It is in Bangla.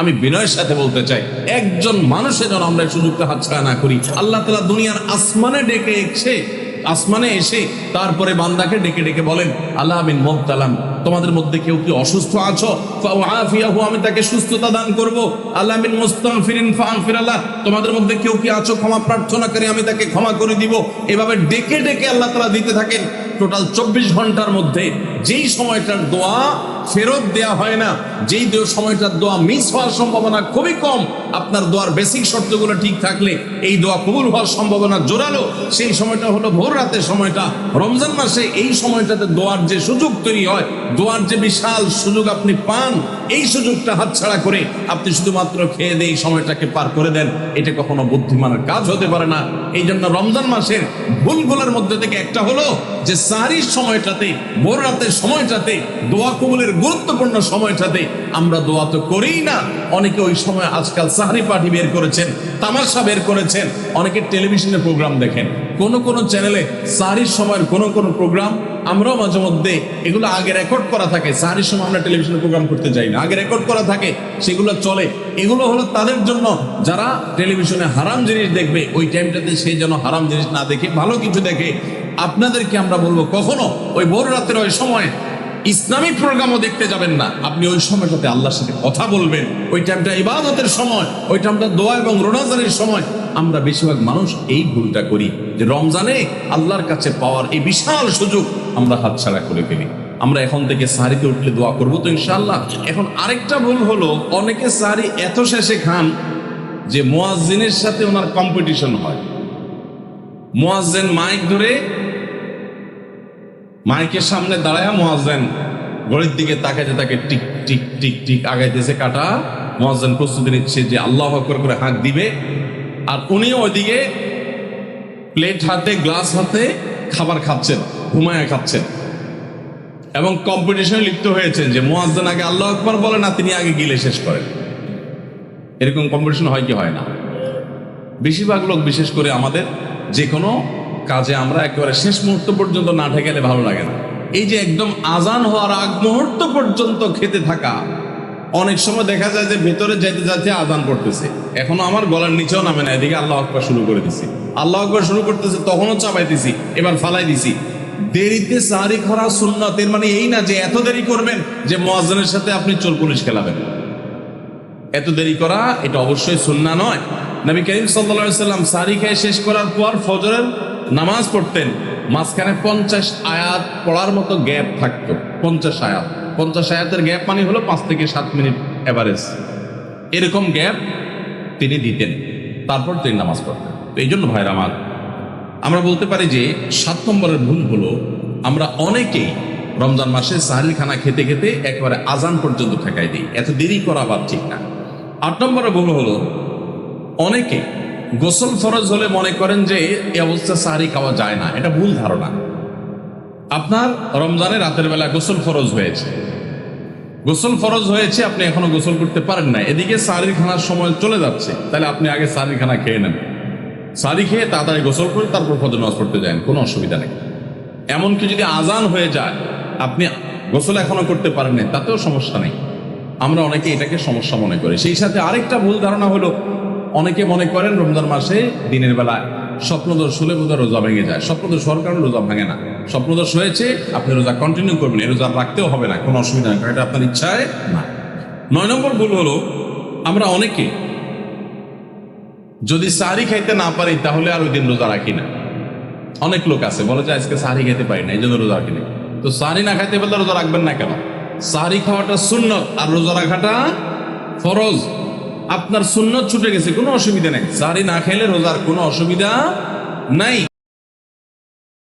আমি বিনয়ের সাথে বলতে চাই, একজন মানুষের যেন আমরা সুযোগটা হাতছাড়া না করি। আল্লাহ তালা দুনিয়ার আসমানে ডেকে এসে, আসমানে এসে তারপরে বান্দাকে ডেকে ডেকে বলেন, আল্লাহ আমিন মোবতালাম তোমাদের মধ্যে কেউ কি অসুস্থ আছো? আমি তাকে সুস্থতা দান করব। আল্লাহ তোমাদের মধ্যে কেউ কি আছো? ক্ষমা প্রার্থনা করে আমি তাকে ক্ষমা করে দিব। এভাবে ডেকে ডেকে আল্লাহ তাআলা দিতে থাকেন। টোটাল চব্বিশ ঘণ্টার মধ্যে যেই সময়টার দোয়া ফেরত দেয়া হয় না, যেই সময়টার দোয়া মিস হওয়ার সম্ভাবনা খুবই কম, আপনার দোয়ার বেসিক শর্তগুলো ঠিক থাকলে এই দোয়া কবুল হওয়ার সম্ভাবনা জোরালো। সেই সময়টা হলো ভোর রাতের সময়টা। রমজান মাসে এই সময়টাতে দোয়ার যে সুযোগ তৈরি হয় দোয়ার যে বিশাল সুযোগ আপনি পান, এই সুযোগটা হাতছাড়া করে আপনি শুধুমাত্র খেয়ে দিয়ে সময়টাকে পার করে দেন, এটা কখনো বুদ্ধিমানের কাজ হতে পারে না। এই জন্য রমজান মাসের ভুলগুলোর মধ্যে থেকে একটা হলো যে সারির সময়টাতে, ভোর রাতের সময়টাতে, দোয়া কবুলের গুরুত্বপূর্ণ সময়টাতে আমরা দোয়া তো করেই না। অনেকে ওই সময় আজকাল সাহারি পার্টি বের করেছেন, তামাশা বের করেছেন, অনেকে টেলিভিশনে প্রোগ্রাম দেখেন। কোন কোন চ্যানেলে সাহারির সময়ের কোন কোন প্রোগ্রাম, আমরাও মাঝে মধ্যে এগুলো আগে রেকর্ড করা থাকে। সাহারির সময় আমরা টেলিভিশনে প্রোগ্রাম করতে যাই না। আগে রেকর্ড করা থাকে, সেগুলো চলে। এগুলো হলো তাদের জন্য। যারা টেলিভিশনে হারাম জিনিস দেখবে, ওই টাইমটাতে সে যেন হারাম জিনিস না দেখে, ভালো কিছু দেখে। আপনাদেরকে আমরা বলব, কখনো ওই ভোর রাতের ওই সময় ইসলামিক প্রোগ্রামও দেখতে যাবেন না। আপনি ওই সময়টাতে আল্লাহর সাথে কথা বলবেন। ওই টাইমটা ইবাদতের সময়, ওই টাইমটা দোয়া এবং রোনাজারের সময়। আমরা বেশিরভাগ মানুষ এই ভুলটা করি যে রমজানে আল্লাহর কাছে পাওয়ার এই বিশাল সুযোগ আমরা হাতছাড়া করে ফেলি। আমরা এখন থেকে সাহারিতে উঠলে দোয়া করব তো ইনশাল্লাহ এখন আরেকটা ভুল হলো, অনেকে সাহারি এত শেষে খান যে মোয়াজ্জিনের সাথে ওনার কম্পিটিশন হয়। মোয়াজ্জেন মাইক ধরে মাইকের সামনে দাঁড়ায় মোয়াজ্জেন ঘড়ির দিকে তাকাইতে তাকে টিক টিক টিক টিক আগাইতেছে কাটা। মোয়াজ্জেন প্রস্তুতি নিচ্ছে যে আল্লাহ আকবর করে হাঁক দিবে। আর উনি ওইদিকে প্লেট হাতে গ্লাস হাতে খাবার খাচ্ছেন, ঘুমায় খাচ্ছেন। এবং কম্পিটিশনে লিপ্ত হয়েছেন যে মোয়াজ্জেন আগে আল্লাহ আকবর বলে না, তিনি আগে গিলে শেষ করেন। এরকম কম্পিটিশন হয় কি হয় না? বেশিরভাগ লোক, বিশেষ করে আমাদের, যে কোনো কাজে আমরা একেবারে শেষ মুহূর্ত পর্যন্ত না ঠেকালে ভালো লাগে না। এই যে একদম আজান হওয়ার আগ মুহূর্ত পর্যন্ত খেতে থাকা, অনেক সময় দেখা যায় যে ভেতরে যেতে যাতে আজান করতেছে এখনও আমার গলার নিচেও নামে না, এদিকে আল্লাহ আকবর শুরু করে দিছি। আল্লাহ আকবর শুরু করতেছে, তখনও চাপাইতেছি এবার ফালাই দিছি দেরিতে সাহারি খরা সুন্নত, এর মানে এই না যে এত দেরি করবেন যে মোয়াজ্জনের সাথে আপনি চোর পুলিশ খেলাবেন। এত দেরি করা, এটা অবশ্যই সুন্না নয়। নবী করিম সাল্লা সাল্লাম সারি খেয়ে শেষ করার পর ফজরের নামাজ পড়তেন, মাঝখানে পঞ্চাশ আয়াত পড়ার মতো গ্যাপ থাকতো, পঞ্চাশ আয়াত। পঞ্চাশ আয়াতের গ্যাপ মানে হলো পাঁচ থেকে সাত মিনিট এভারেজ এরকম গ্যাপ তিনি দিতেন, তারপর তিনি নামাজ পড়তেন। এই জন্য ভাইরা আমার আমরা বলতে পারি যে সাত নম্বরের ভুল হলো, আমরা অনেকেই রমজান মাসে সাহারি খানা খেতে খেতে একেবারে আজান পর্যন্ত ঠেকাই দিই। এত দেরি করা আবার ঠিক না। আট নম্বরের ভুল হলো, অনেকে গোসল ফরজ হলে মনে করেন যে এই অবস্থা সাহারি খাওয়া যায় না। এটা ভুল ধারণা। আপনার রমজানে রাতের বেলা গোসল ফরজ হয়েছে। গোসল ফরজ হয়েছে, আপনি এখনও গোসল করতে পারেন না এদিকে সাহারি খানার সময় চলে যাচ্ছে, তাহলে আপনি আগে সাহারি খানা খেয়ে নেন। সারি খেয়ে তাড়াতাড়ি গোসল করে তারপর ফজর নামাজ পড়তে যান, কোনো অসুবিধা নেই। এমনকি যদি আজান হয়ে যায়, আপনি গোসল এখনও করতে পারেন না তাতেও সমস্যা নেই। আমরা অনেকে এটাকে সমস্যা মনে করি। সেই সাথে আরেকটা ভুল ধারণা হলো, অনেকে মনে করেন রমজান মাসে দিনের বেলা স্বপ্নদোষ হলে বোধহয় রোজা ভেঙে যায়। স্বপ্নদোষ হওয়ার কারণে রোজা ভাঙে না। স্বপ্নদোষ হয়েছে, আপনি রোজা কন্টিনিউ করবেন রোজা রাখতেও হবে না, কোনো অসুবিধা নেই এটা আপনার ইচ্ছায় না। নয় নম্বর ভুল হলো, আমরা অনেকে যদি সাহারি খাইতে না পারি, তাহলে আর ওই দিন রোজা রাখি না। অনেক লোক আছে, বলে যে আজকে সাহারি খাইতে পারি না, এই জন্য রোজা রাখি না। তো সাহারি না খাইতে পারলে রোজা রাখবেন না কেন? সাহারি খাওয়াটা সুন্নত, আর রোজা রাখাটা ফরজ। আপনার সুন্নত ছুটে গেছে, কোনো অসুবিধা নেই। সাহারি না খাইলে রোজার কোনো অসুবিধা নাই।